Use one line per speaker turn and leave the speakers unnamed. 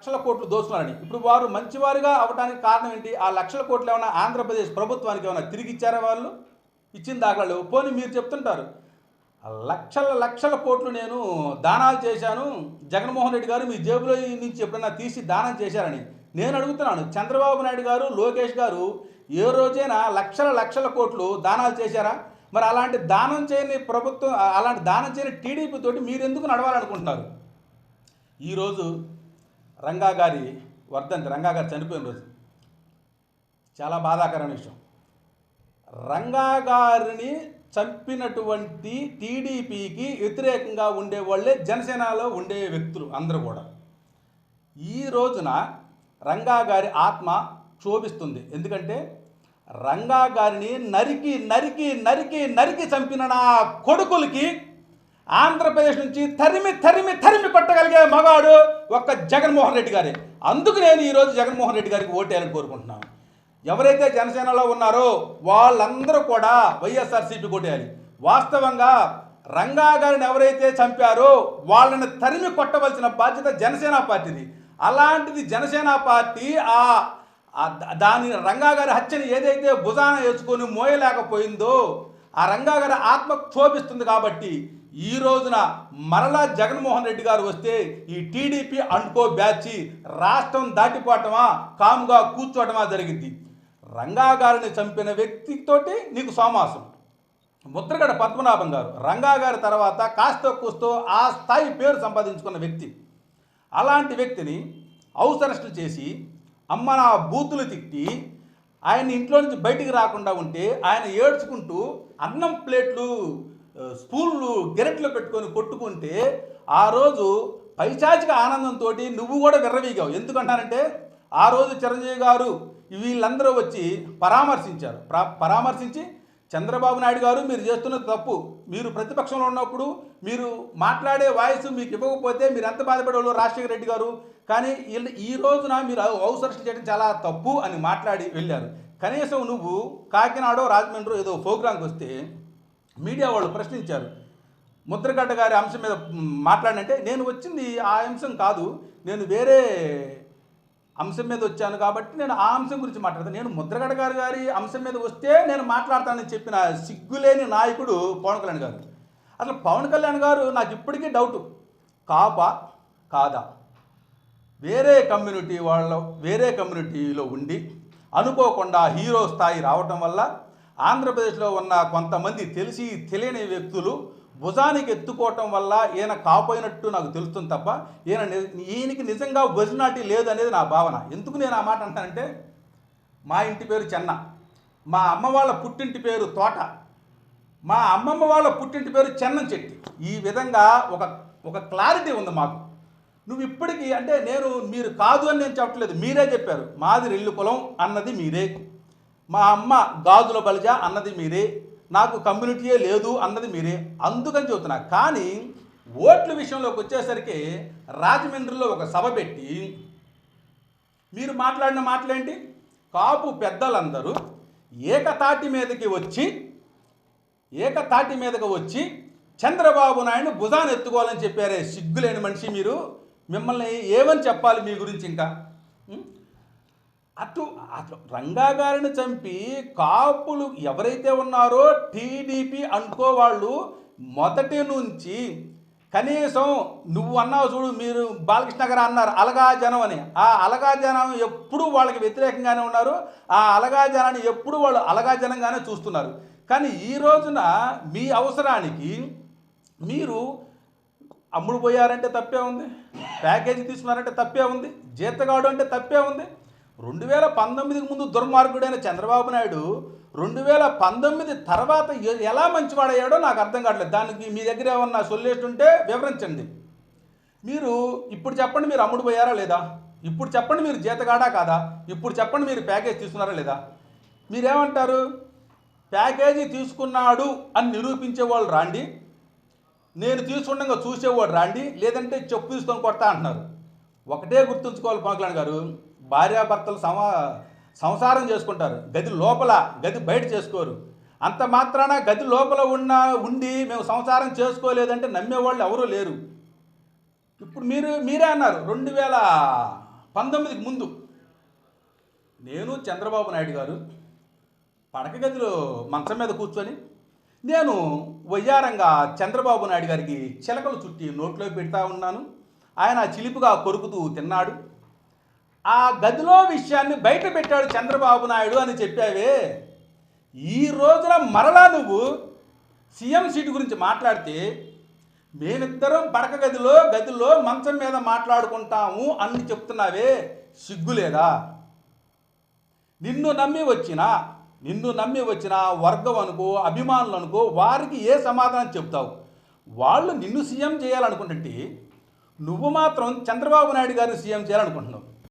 లక్షల కోట్లు దోచుకున్నారని. ఇప్పుడు వారు మంచివారుగా అవడానికి కారణం ఏంటి? ఆ లక్షల కోట్లు ఏమైనా ఆంధ్రప్రదేశ్ ప్రభుత్వానికి ఏమైనా తిరిగి ఇచ్చారా వాళ్ళు? ఇచ్చిన దాఖలాలు పోనీ మీరు చెప్తుంటారు. లక్షల లక్షల కోట్లు నేను దానాలు చేశాను. జగన్మోహన్ రెడ్డి గారు మీ జేబులో నుంచి ఎప్పుడైనా తీసి దానం చేశారని నేను అడుగుతున్నాను. చంద్రబాబు నాయుడు గారు లోకేష్ గారు ఏ రోజైనా లక్షల లక్షల కోట్లు దానాలు చేశారా? మరి అలాంటి దానం చేయని ప్రభుత్వం అలాంటి దానం చేయని టీడీపీ తోటి మీరు ఎందుకు నడవాలనుకుంటున్నారు? ఈరోజు రంగా గారి వర్ధంతి రంగా గారు చనిపోయిన రోజు. చాలా బాధాకరమైన విషయం. రంగా గారిని చంపినటువంటి టీడీపీకి వ్యతిరేకంగా ఉండే వాళ్ళే జనసేనలో ఉండే వ్యక్తులు అందరూ కూడా. ఈ రోజున రంగా గారి ఆత్మ క్షోభిస్తుంది. ఎందుకంటే రంగా గారిని నరికి నరికి నరికి నరికి చంపిన నా కొడుకులకి ఆంధ్రప్రదేశ్ నుంచి తరిమి తరిమి తరిమి పట్టగలిగే మగాడు ఒక్క జగన్మోహన్ రెడ్డి గారే. అందుకు నేను ఈరోజు జగన్మోహన్ రెడ్డి గారికి ఓటేయాలని కోరుకుంటున్నాను. ఎవరైతే జనసేనలో ఉన్నారో వాళ్ళందరూ కూడా వైఎస్ఆర్సీపీ కొట్టేయాలి. వాస్తవంగా రంగా గారిని ఎవరైతే చంపారో వాళ్ళని తరిమి కొట్టవలసిన బాధ్యత జనసేన పార్టీది. అలాంటిది జనసేన పార్టీ ఆ దాని రంగా గారి హత్యని ఏదైతే భుజాన వేసుకొని మోయలేకపోయిందో ఆ రంగా గారి ఆత్మ క్షోభిస్తుంది కాబట్టి ఈ రోజున మరలా జగన్మోహన్ రెడ్డి గారు వస్తే ఈ టీడీపీ అండ్కో బ్యాచి రాష్ట్రం దాటిపోవటమా కాముగా కూర్చోవటమా జరిగింది. రంగా గారిని చంపిన వ్యక్తితోటి నీకు సోమాసం. ముద్రగడ పద్మనాభం గారు రంగా గారి తర్వాత కాస్త కూస్తో ఆ స్థాయి పేరు సంపాదించుకున్న వ్యక్తి. అలాంటి వ్యక్తిని హౌస్ అరెస్టులు చేసి అమ్మ నా బూతులు తిట్టి ఆయన ఇంట్లో నుంచి బయటికి రాకుండా ఉంటే ఆయన ఏడ్చుకుంటూ అన్నం ప్లేట్లు స్పూన్లు గెరెట్లు పెట్టుకొని కొట్టుకుంటే ఆ రోజు పైచాచిక ఆనందంతో నువ్వు కూడా విర్రవీగావు. ఎందుకంటానంటే ఆ రోజు చిరంజీవి గారు వీళ్ళందరూ వచ్చి పరామర్శించారు. పరామర్శించి చంద్రబాబు నాయుడు గారు మీరు చేస్తున్నది తప్పు. మీరు ప్రతిపక్షంలో ఉన్నప్పుడు మీరు మాట్లాడే వాయిస్ మీకు ఇవ్వకపోతే మీరు ఎంత బాధపడేవాళ్ళు రాజశేఖర రెడ్డి గారు? కానీ వీళ్ళు ఈ రోజున మీరు అవసరం చేయడం చాలా తప్పు అని మాట్లాడి వెళ్ళారు. కనీసం నువ్వు కాకినాడో రాజమండ్రి ఏదో ప్రోగ్రాంకి వస్తే మీడియా వాళ్ళు ప్రశ్నించారు. ముద్రగడ్డ గారి అంశం మీద మాట్లాడినంటే నేను వచ్చింది ఆ అంశం కాదు నేను వేరే అంశం మీద వచ్చాను కాబట్టి నేను ఆ అంశం గురించి మాట్లాడతాను నేను ముద్రగడ గారి గారి అంశం మీద వస్తే నేను మాట్లాడతానని చెప్పిన సిగ్గులేని నాయకుడు పవన్ కళ్యాణ్ గారు. అసలు పవన్ కళ్యాణ్ గారు నాకు ఇప్పటికీ డౌట్. కాపా కాదా? వేరే కమ్యూనిటీ వాళ్ళ వేరే కమ్యూనిటీలో ఉండి అనుకోకుండా హీరో స్థాయి రావటం వల్ల ఆంధ్రప్రదేశ్లో ఉన్న కొంతమంది తెలిసి తెలియని వ్యక్తులు భుజానికి ఎత్తుకోవటం వల్ల ఈయన కాపోయినట్టు నాకు తెలుస్తుంది తప్ప ఈయన ఈయనకి నిజంగా ఒరిజినాలిటీ లేదు అనేది నా భావన. ఎందుకు నేను ఆ మాట అంటానంటే మా ఇంటి పేరు చెన్న మా అమ్మ వాళ్ళ పుట్టింటి పేరు తోట మా అమ్మమ్మ వాళ్ళ పుట్టింటి పేరు చెన్నం చెట్టి. ఈ విధంగా ఒక ఒక క్లారిటీ ఉంది మాకు. నువ్వు ఇప్పటికీ అంటే నేను మీరు కాదు అని నేను చెప్పట్లేదు మీరే చెప్పారు. మాది రెల్లు కులం అన్నది మీరే. మా అమ్మ గాజుల బలిజ అన్నది మీరే నాకు కమ్యూనిటీయే లేదు అన్నది మీరే. అందుకని చెబుతున్నా. కానీ ఓట్ల విషయంలోకి వచ్చేసరికి రాజమండ్రిలో ఒక సభ పెట్టి మీరు మాట్లాడిన మాటలేంటి? కాపు పెద్దలందరూ ఏకతాటి మీదకి వచ్చి ఏకతాటి మీదకి వచ్చి చంద్రబాబు నాయుడు భుజాన్ని ఎత్తుకోవాలని చెప్పారే సిగ్గులేని మనిషి మీరు. మిమ్మల్ని ఏమని చెప్పాలి మీ గురించి ఇంకా? అటు అటు రంగా గారిని చంపి కాపులు ఎవరైతే ఉన్నారో టీడీపీ అనుకోవాళ్ళు మొదటి నుంచి కనీసం నువ్వు అన్నావు చూడు మీరు బాలకృష్ణ గారు అన్నారు అలగా జనం అని. ఆ అలగా జనం ఎప్పుడు వాళ్ళకి వ్యతిరేకంగానే ఉన్నారు. ఆ అలగా జనాన్ని ఎప్పుడు వాళ్ళు అలగా జనంగానే చూస్తున్నారు. కానీ ఈ రోజున మీ అవసరానికి మీరు అమ్ముడు పోయారంటే తప్పే ఉంది ప్యాకేజీ తీసుకున్నారంటే తప్పే ఉంది జీతగాడు అంటే తప్పే ఉంది. రెండు వేల పంతొమ్మిదికి ముందు దుర్మార్గుడైన చంద్రబాబు నాయుడు రెండు వేల పంతొమ్మిది తర్వాత ఎలా మంచివాడయ్యాడో నాకు అర్థం కావట్లేదు. దానికి మీ దగ్గర ఏమన్నా సొల్యూషన్ ఉంటే వివరించండి. మీరు ఇప్పుడు చెప్పండి మీరు అమ్ముడు పోయారా లేదా? ఇప్పుడు చెప్పండి మీరు జీతగాడా కాదా? ఇప్పుడు చెప్పండి మీరు ప్యాకేజ్ తీసుకున్నారా లేదా? మీరేమంటారు? ప్యాకేజీ తీసుకున్నాడు అని నిరూపించే వాళ్ళు రాండి. నేను తీసుకుండగా చూసేవాడు రాండి. లేదంటే చెప్పు తీసుకొని కొడతా అంటున్నారు. ఒకటే గుర్తుంచుకోవాలి పవన్ కళ్యాణ్ గారు. భార్యాభర్తలు సమా సంసారం చేసుకుంటారు. గది లోపల గది బయట చేసుకోరు. అంత మాత్రాన గది లోపల ఉన్న ఉండి మేము సంసారం చేసుకోలేదంటే నమ్మేవాళ్ళు ఎవరూ లేరు. ఇప్పుడు మీరు మీరే అన్నారు రెండు వేల పంతొమ్మిదికి ముందు. నేను చంద్రబాబు నాయుడు గారు పడక గదిలో మంచం మీద కూర్చొని నేను వయ్యారంగా చంద్రబాబు నాయుడు గారికి చిలకలు చుట్టి నోట్లో పెడతా ఉన్నాను. ఆయన చిలిపిగా కొరుకుతూ తిన్నాడు. ఆ గదిలో విషయాన్ని బయట పెట్టాడు చంద్రబాబు నాయుడు అని చెప్పావే. ఈ రోజున మరలా నువ్వు సీఎం సీటు గురించి మాట్లాడితే మేమిద్దరం పడక గదిలో గదిలో మంచం మీద మాట్లాడుకుంటాము అని చెప్తున్నావే. సిగ్గులేదా? నిన్ను నమ్మి వచ్చిన నిన్ను నమ్మి వచ్చిన వర్గం అనుకో అభిమానులు అనుకో వారికి ఏ సమాధానం చెప్తావు? వాళ్ళు నిన్ను సీఎం చేయాలనుకుంటుంటే నువ్వు మాత్రం చంద్రబాబు నాయుడు గారిని సీఎం చేయాలనుకుంటున్నావు.